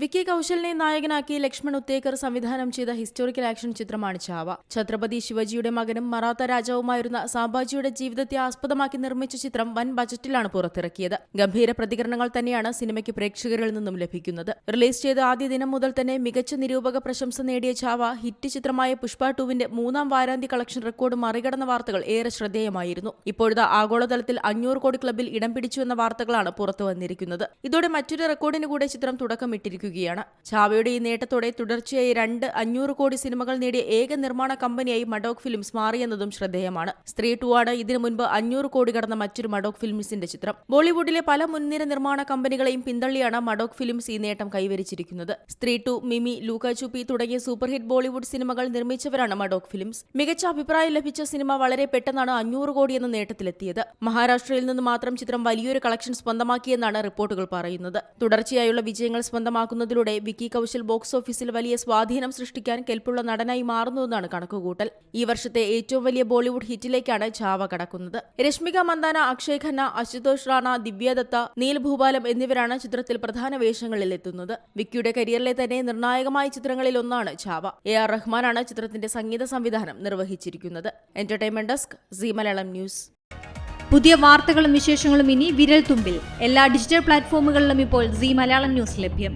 വിക്കി കൗശലിനെ നായകനാക്കി ലക്ഷ്മൺ ഉത്തേക്കർ സംവിധാനം ചെയ്ത ഹിസ്റ്റോറിക്കൽ ആക്ഷൻ ചിത്രമാണ് ചാവ. ഛത്രപതി ശിവജിയുടെ മകനും മറാത്ത രാജാവുമായിരുന്ന സാബാജിയുടെ ജീവിതത്തെ ആസ്പദമാക്കി നിർമ്മിച്ച ചിത്രം വൻ ബജറ്റിലാണ് പുറത്തിറക്കിയത്. ഗംഭീര പ്രതികരണങ്ങൾ തന്നെയാണ് സിനിമയ്ക്ക് പ്രേക്ഷകരിൽ നിന്നും ലഭിക്കുന്നത്. റിലീസ് ചെയ്ത ആദ്യ ദിനം മുതൽ തന്നെ മികച്ച നിരൂപക പ്രശംസ നേടിയ ചാവ ഹിറ്റ് ചിത്രമായ പുഷ്പ ടൂവിന്റെ മൂന്നാം വാരാന്ത്യ കളക്ഷൻ റെക്കോർഡ് മറികടന്ന വാർത്തകൾ ഏറെ ശ്രദ്ധേയമായിരുന്നു. ഇപ്പോഴത്തെ ആഗോളതലത്തിൽ അഞ്ഞൂറ് കോടി ക്ലബിൽ ഇടം പിടിച്ചു എന്ന വാർത്തകളാണ് പുറത്തു വന്നിരിക്കുന്നത്. ഇതോടെ മറ്റൊരു റെക്കോർഡിന് കൂടെ ചിത്രം തുടക്കമിട്ടിരിക്കുകയാണ് ചാവയുടെ ഈ നേട്ടത്തോടെ തുടർച്ചയായി രണ്ട് അഞ്ഞൂറ് കോടി സിനിമകൾ നേടിയ ഏക നിർമ്മാണ കമ്പനിയായി മഡോക് ഫിലിംസ് മാറിയെന്നതും ശ്രദ്ധേയമാണ്. സ്ത്രീ ടു ആണ് ഇതിനു മുൻപ് അഞ്ഞൂറ് കോടി കടന്ന മറ്റൊരു മഡോക് ഫിലിംസിന്റെ ചിത്രം. ബോളിവുഡിലെ പല മുൻനിര നിർമ്മാണ കമ്പനികളെയും പിന്തള്ളിയാണ് മഡോക് ഫിലിംസ് ഈ നേട്ടം കൈവരിച്ചിരിക്കുന്നത്. സ്ത്രീ ടു മിമി ലൂക്ക ചുപ്പി തുടങ്ങിയ സൂപ്പർ ഹിറ്റ് ബോളിവുഡ് സിനിമകൾ നിർമ്മിച്ചവരാണ് മഡോക് ഫിലിംസ്. മികച്ച അഭിപ്രായം ലഭിച്ച സിനിമ വളരെ പെട്ടെന്നാണ് അഞ്ഞൂറ് കോടി എന്ന നേട്ടത്തിലെത്തിയത്. മഹാരാഷ്ട്രയിൽ നിന്ന് മാത്രം ചിത്രം വലിയൊരു കളക്ഷൻ സ്വന്തമാക്കിയെന്നാണ് റിപ്പോർട്ടുകൾ പറയുന്നത്. തുടർച്ചയായുള്ള വിജയങ്ങൾ സ്വന്തമാക്കുന്നതിലൂടെ വിക്കി കൗശൽ ബോക്സ് ഓഫീസിൽ വലിയ സ്വാധീനം സൃഷ്ടിക്കാൻ കെൽപ്പുള്ള നടനായി മാറുന്നുവെന്നാണ് കണക്കുകൂട്ടൽ. ഈ വർഷത്തെ ഏറ്റവും വലിയ ബോളിവുഡ് ഹിറ്റിലേക്കാണ് ചാവ കടക്കുന്നത്. രശ്മിക മന്ദാന അക്ഷയ് ഖന്ന അശുതോഷ് റാണ ദിവ്യദത്ത നീൽ ഭൂപാലം എന്നിവരാണ് ചിത്രത്തിൽ പ്രധാന വേഷങ്ങളിൽ എത്തുന്നത്. വിക്കിയുടെ കരിയറിലെ തന്നെ നിർണായകമായ ചിത്രങ്ങളിൽ ഒന്നാണ് ചാവ. എ ആർ റഹ്മാനാണ് ചിത്രത്തിന്റെ സംഗീത സംവിധാനം നിർവഹിച്ചിരിക്കുന്നത്. Entertainment desk Zee Malayalam News പുതിയ വാർത്തകളും വിശേഷങ്ങളും ഇനി വിരൽ തുമ്പിൽ എല്ലാ ഡിജിറ്റൽ പ്ലാറ്റ്ഫോമുകളിലും ഇപ്പോൾ സി മലയാളം ന്യൂസ് ലഭ്യം.